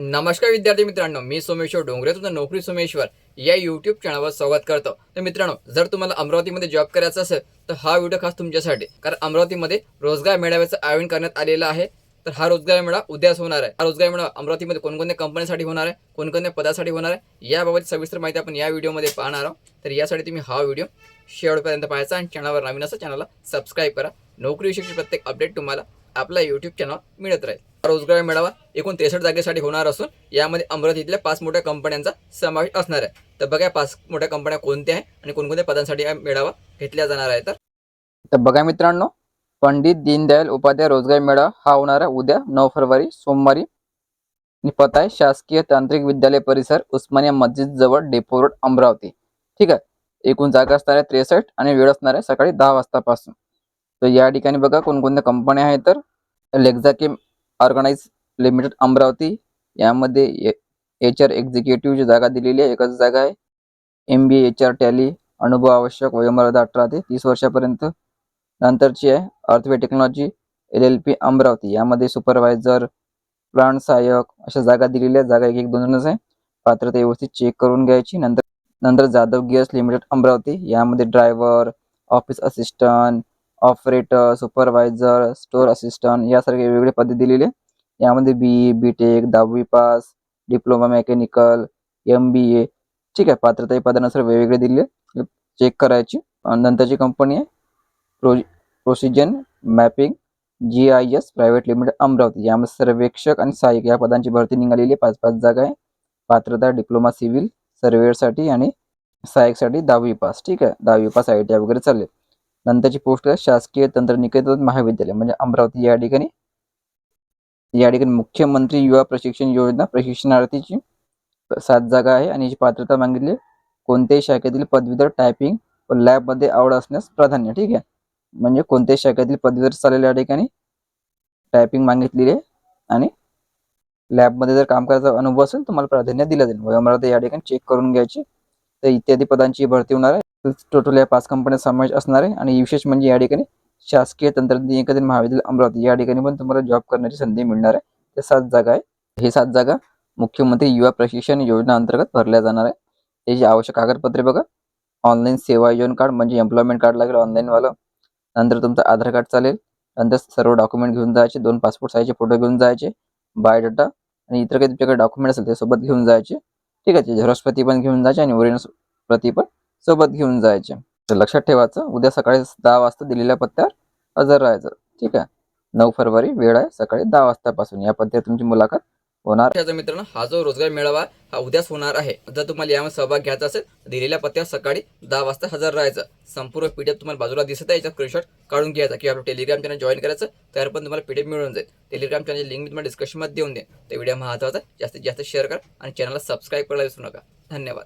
नमस्कार विद्यार्थी मित्रांनो मी सोमेश्वर डोंगरे तुमचं नोकरी सोमेश्वर या युट्यूब चॅनलवर स्वागत करतो. तर मित्रांनो जर तुम्हाला अमरावतीमध्ये जॉब करायचा असेल तर हा व्हिडिओ खास तुमच्यासाठी. कारण अमरावतीमध्ये रोजगार मेळाव्याचं आयोजन करण्यात आलेलं आहे. तर हा रोजगार मेळा उद्याच होणार आहे. हा रोजगार मेळा अमरावतीमध्ये कोणकोणत्या कंपन्यांसाठी होणार आहे कोणकोणत्या पदासाठी होणार आहे याबाबत सविस्तर माहिती आपण या व्हिडिओमध्ये पाहणार आहोत. तर यासाठी तुम्ही हा व्हिडिओ शेवटपर्यंत पाहायचा आणि चॅनलवर नवीन असं चॅनलला सबस्क्राईब करा. नोकरीविषयीची प्रत्येक अपडेट तुम्हाला आपल्या यूट्यूब चॅनल मिळत राहील. रोजगार मेळावा एकूण त्रेसष्ट जागेसाठी होणार असून यामध्ये अमरावतीतल्या पाच मोठ्या कंपन्यांचा समावेश असणार आहे. तर बघा पाच मोठ्या कंपन्या कोणत्या आहे आणि कोणकोणत्या पदांसाठी हा मेळावा घेतला जाणार आहे तर? बघा मित्रांनो पंडित दीनदयाल उपाध्याय रोजगार मेळावा हा होणार आहे उद्या नऊ फरवरी सोमवारी. आणि आहे शासकीय तांत्रिक विद्यालय परिसर उस्मानिया मस्जिद जवळ डेपो रोड अमरावती. ठीक आहे? एकूण जागा असणार आहे त्रेसष्ट आणि वेळ असणार आहे सकाळी दहा वाजतापासून. तर या ठिकाणी बघा कोणकोणत्या कंपन्या आहेत तर लेक्झाकेम ऑर्गनाइज लिमिटेड अमरावती. यामध्ये एच आर एक्झिक्युटिव्हची जागा दिलेली आहे. एकच जागा आहे. M B H R tally अनुभव आवश्यक वयोमर्यादा अठरा ते तीस वर्षापर्यंत. नंतरची आहे Earthway technology L L P Amravati. यामध्ये सुपरवायझर प्लांट सहाय्यक अशा जागा दिलेल्या आहेत. जागा एक एक दोनच आहे. पात्रता व्यवस्थित चेक करून घ्यायची. नंतर नंतर जाधव गिअर्स लिमिटेड अमरावती. यामध्ये driver office assistant operator supervisor store assistant यासारखे वेगवेगळे पदे दिलेले. यामध्ये बी ई बी टेक दहावी pass diploma mechanical M B A ठीक आहे. पात्रता पदानुसार वेगवेगळे दिले चेक करायची. आणि नंतरची कंपनी आहे. Pro precision mapping G I S private limited Amravati. यामध्ये सर्वेक्षक आणि सहाय्यक या पदांची भरती निघालेली आहे. पाच पाच जागा आहे. पात्रता डिप्लोमा सिव्हिल सर्वेअरसाठी आणि सहाय्यकसाठी दहावी पास. ठीक आहे. दहावी पास आय टी आय वगैरे चालेल. नंतरची पोस्ट आहे शासकीय तंत्रनिकेतन महाविद्यालय म्हणजे अमरावती. या ठिकाणी या ठिकाणी मुख्यमंत्री युवा प्रशिक्षण योजना प्रशिक्षणार्थीची सात जागा आहे आणि याची पात्रता मागितली कोणत्याही शाखेतील पदवीधर टायपिंग व लॅबमध्ये आवड असण्यास प्राधान्य ठीक आहे. म्हणजे कोणत्याही शाखेतील पदवीधर चालेल या ठिकाणी टायपिंग मागितलेली आहे. आणि लॅबमध्ये जर काम करायचा अनुभव असेल तर प्राधान्य दिलं जाईल. अमरावती या ठिकाणी चेक करून घ्यायची. तर इत्यादी पदांची भरती होणार आहे. टोटल या पाच कंपन्या समावेश असणार आहे. आणि विशेष म्हणजे या ठिकाणी शासकीय तंत्रज्ञान महाविद्यालय अमरावती या ठिकाणी पण तुम्हाला जॉब करण्याची संधी मिळणार आहे. त्या सात जागा आहे. हे सात जागा मुख्यमंत्री युवा प्रशिक्षण योजना अंतर्गत भरल्या जाणार आहे. त्याची आवश्यक कागदपत्रे बघा. ऑनलाईन सेवा आयोजन कार्ड म्हणजे एम्प्लॉयमेंट कार्ड लागेल ऑनलाईनवालं नंतर तुमचं आधार कार्ड चालेल. नंतर सर्व डॉक्युमेंट घेऊन जायचे. दोन पासपोर्ट साईजचे फोटो घेऊन जायचे. बायोडाटा आणि इतर काही तुमच्याकडे डॉक्युमेंट असेल ते सोबत घेऊन जायचे. ठीक आहे. झेरॉक्स प्रती पण घेऊन जायचे आणि ओरिजिनल प्रती पण सोबत घेऊन जायचे. तर लक्षात ठेवायचं उद्या सकाळी दहा वाजता दिलेल्या पत्त्यावर हजर राहायचं. ठीक आहे? नऊ फरवरी वेळ आहे सकाळी दहा वाजतापासून. या पद्धतीत तुमची मुलाखत होणार. त्याचा मित्रांनो हा जो रोजगार मेळावा हा उद्याच होणार आहे. जर तुम्हाला यामध्ये सहभाग घ्यायचा असेल दिलेल्या पत्त्यावर सकाळी दहा वाजता हजर राहायचं. संपूर्ण पीडीएफ तुम्हाला बाजूला दिसत आहे याचा स्क्रीनशॉट काढून घ्यायचा किंवा आपलं टेलिग्राम चॅनल जॉईन करायचं तर पण तुम्हाला पीडीएफ मिळून जाईल. टेलिग्राम चॅनल लिंक मी तुम्हाला डिस्क्रिप्शनमध्ये देऊन देईन. तर व्हिडिओ महत्त्वाचा जास्तीत जास्त शेअर करा आणि चॅनलला सबस्क्राईब करायला विसरू नका. धन्यवाद.